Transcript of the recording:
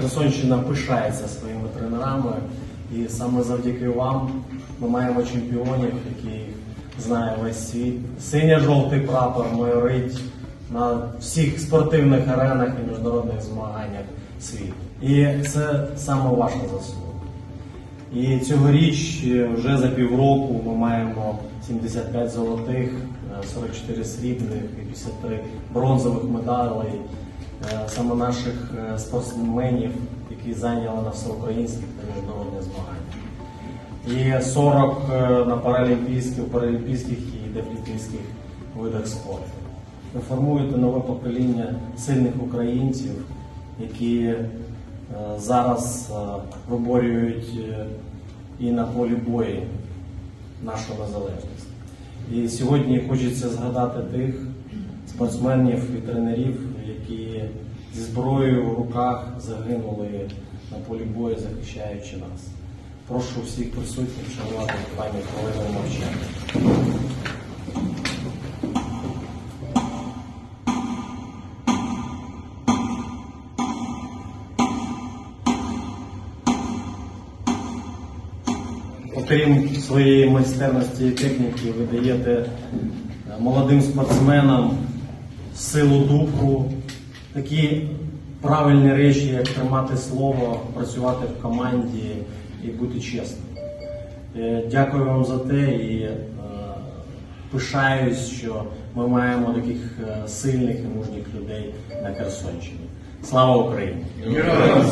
Херсонщина пишається своїми тренерами, і саме завдяки вам ми маємо чемпіонів, яких знає весь світ. Синьо-жовтий прапор майорить на всіх спортивних аренах і міжнародних змаганнях світу. І це саме ваша заслуга. І цьогоріч е, вже за півроку ми маємо 75 золотих, е, 44 срібних і 53 бронзових медалей е, саме наших е, спортсменів, які зайняли на всеукраїнських та міжнародних змаганнях. І 40 е, на паралімпійських, паралімпійських і дефлімпійських видах спорту. Ви формуєте нове покоління сильних українців, які е, зараз е, виборюють е, і на полі бою нашу незалежність. І сьогодні хочеться згадати тих спортсменів і тренерів, які зі зброєю в руках загинули на полі бою, захищаючи нас. Прошу всіх присутніх вшанувати пам'ять хвилиною мовчання. Окрім своєї майстерності і техніки, ви даєте е, молодим спортсменам силу духу, такі правильні речі, як тримати слово, працювати в команді і бути чесним. Е, Дякую вам за те і е, пишаюсь, що ми маємо таких е, сильних і мужніх людей на Херсонщині. Слава Україні! Героям